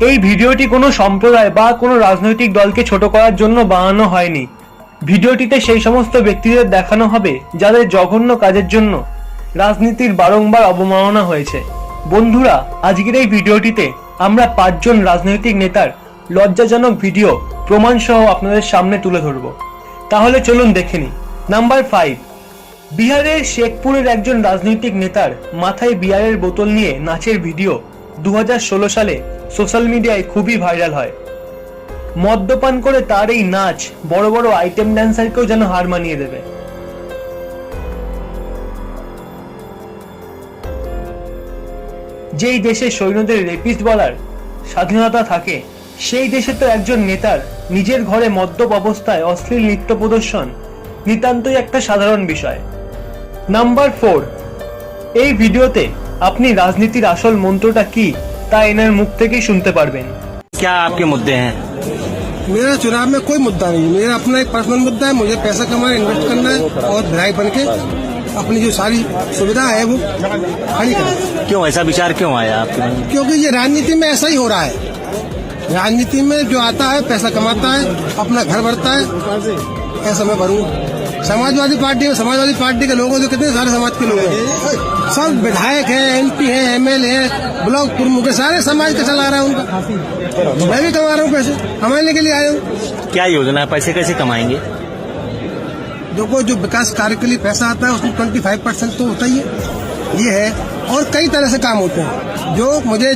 এই ভিডিওটি কোনো সম্প্রদায় বা কোনো রাজনৈতিক দলকে ছোট করার জন্য বানানো হয়নি। ভিডিওটিতে সেই সমস্ত ব্যক্তিদের দেখানো হবে, যাদের জঘন্য কাজের জন্য রাজনীতির বারংবার অবমাননা হয়েছে। বন্ধুরা, আজকের এই ভিডিওটিতে আমরা পাঁচজন রাজনৈতিক নেতার লজ্জাজনক ভিডিও প্রমাণ সহ আপনাদের সামনে তুলে ধরব। তাহলে চলুন দেখে নিই। নাম্বার ফাইভ, বিহারের শেখপুরের একজন রাজনৈতিক নেতার মাথায় বিয়ারের বোতল নিয়ে নাচের ভিডিও দু হাজার ষোলো সালে সোশ্যাল মিডিয়ায় খুবই ভাইরাল হয়। মদ্যপান করে তার এই নাচ বড় বড় আইটেম ড্যান্সারকেও যেন হার মানিয়ে দেবে। যেই দেশে সৈন্যদের রেপিস্ট বলার স্বাধীনতা থাকে, সেই দেশে তো একজন নেতার নিজের ঘরে মদ্যপ অবস্থায় অশ্লীল নৃত্য প্রদর্শন নিতান্তই একটা সাধারণ বিষয়। নাম্বার ফোর, এই ভিডিওতে আপনি রাজনীতির আসল মন্ত্রটা কি তা এনার মুখ থেকেই শুনতে পারবেন क्या आपके मुद्दे हैं मेरा चुनाव में कोई मुद्दा नहीं है मेरा अपना एक पर्सनल मुद्दा है मुझे पैसा कमाना इन्वेस्ट करना है और विधायक बन के अपनी जो सारी सुविधा है वो खड़ी करना है। क्यों ऐसा विचार क्यों आया आपके मन में क्योंकि ये राजनीति में ऐसा ही हो रहा है राजनीति में जो आता है पैसा कमाता है अपना घर भरता है ऐसा मैं भरूंगा समाजवादी पार्टी में समाजवादी पार्टी के लोगों जो कितने सारे समाज के लोग हैं। सब विधायक हैं एमपी हैं एमएलए हैं ब्लॉक प्रमुख हैं सारे समाज का चला रहा है उनका। मैं भी कमा रहा हूँ पैसे कमाने के लिए आया हूँ। क्या योजना है? पैसे कैसे कमाएँगे? देखो जो विकास कार्य के लिए पैसा आता है उसमें ट्वेंटी फाइव परसेंट तो होता ही है। ये है और कई तरह से काम होते हैं। जो मुझे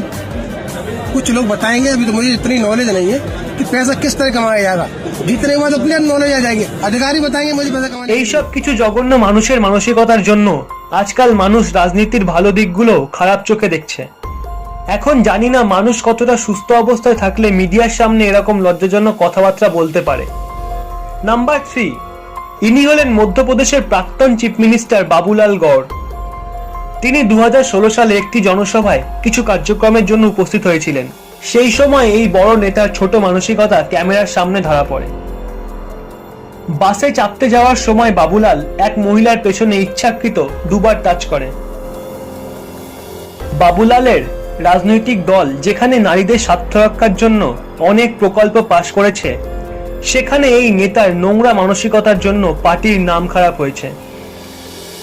कुछ लोग बताएंगे अभी तो मुझे इतनी नॉलेज नहीं है कि पैसा किस तरह कमाया जाएगा जीतने के बाद अपने नॉलेज आ जाएंगे अधिकारी बताएंगे मुझे पैसा कमाने এইসব কিছু জঘন্য মানুষের মানসিকতার জন্য আজকাল মানুষ রাজনীতির ভালো দিকগুলো খারাপ চোখে দেখছে এখন জানি না মানুষ কতটা সুস্থ অবস্থায় থাকলে মিডিয়ার সামনে এরকম লজ্জাজনক কথাবার্তা বলতে পারে নাম্বার থ্রি ইনি হলেন মধ্যপ্রদেশের প্রাক্তন চিফ মিনিস্টার বাবুলাল গড় তিনি দু হাজার ষোলো সালে একটি জনসভায় কিছু কার্যক্রমের জন্য উপস্থিত হয়েছিলেন। সেই সময় এই বড় নেতার ছোট মানসিকতা ক্যামেরার সামনে ধরা পড়ে। বাসে চাপতে যাওয়ার সময় বাবুলাল এক মহিলার পেছনে ইচ্ছাকৃত দুবার টাচ করে। বাবুলালের রাজনৈতিক দল যেখানে নারীদের স্বার্থ রক্ষার জন্য অনেক প্রকল্প পাশ করেছে, সেখানে এই নেতার নোংরা মানসিকতার জন্য পার্টির নাম খারাপ হয়েছে।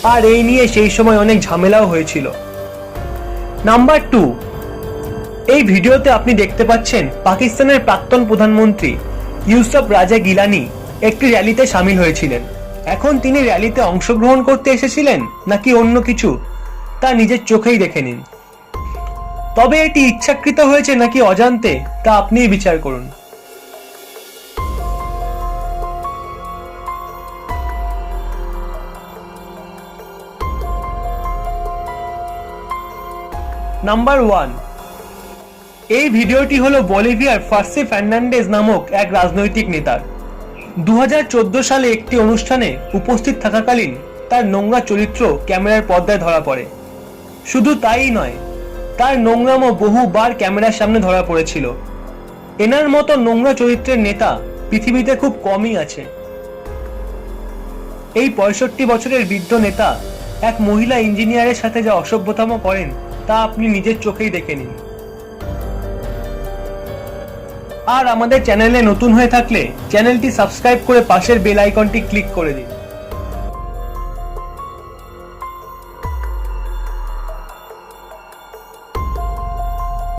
আর এই নিয়ে সেই সময় অনেক ঝামেলাও হয়েছিল। নাম্বার টু এই ভিডিওতে আপনি দেখতে পাচ্ছেন পাকিস্তানের প্রাক্তন প্রধানমন্ত্রী ইউসুফ রাজা গিলানি একটি র্যালিতে সামিল হয়েছিলেন। এখন তিনি র্যালিতে অংশগ্রহণ করতে এসেছিলেন নাকি অন্য কিছু, তা নিজের চোখেই দেখে নিন। তবে এটি ইচ্ছাকৃত হয়েছে নাকি অজান্তে, তা আপনিই বিচার করুন। নাম্বার ওয়ান এই ভিডিওটি হলো বলিভিয়ার ফার্সি ফার্নান্ডেজ নামক এক রাজনৈতিক নেতার। দু হাজার চোদ্দ সালে একটি অনুষ্ঠানে উপস্থিত থাকাকালীন তার নোংরা চরিত্র ক্যামেরার পর্দায় ধরা পড়ে। শুধু তাই নয়, তার নোংরামও বহুবার ক্যামেরার সামনে ধরা পড়েছিল। এনার মতো নোংরা চরিত্রের নেতা পৃথিবীতে খুব কমই আছে। এই পঁয়ষট্টি বছরের বৃদ্ধ নেতা এক মহিলা ইঞ্জিনিয়ারের সাথে যা অসভ্যতম করেন তা আপনি নিজের চোখেই দেখে নিন। আর আমাদের চ্যানেলে নতুন হয়ে থাকলে চ্যানেলটি সাবস্ক্রাইব করে পাশের বেল আইকনটি ক্লিক করে দিন।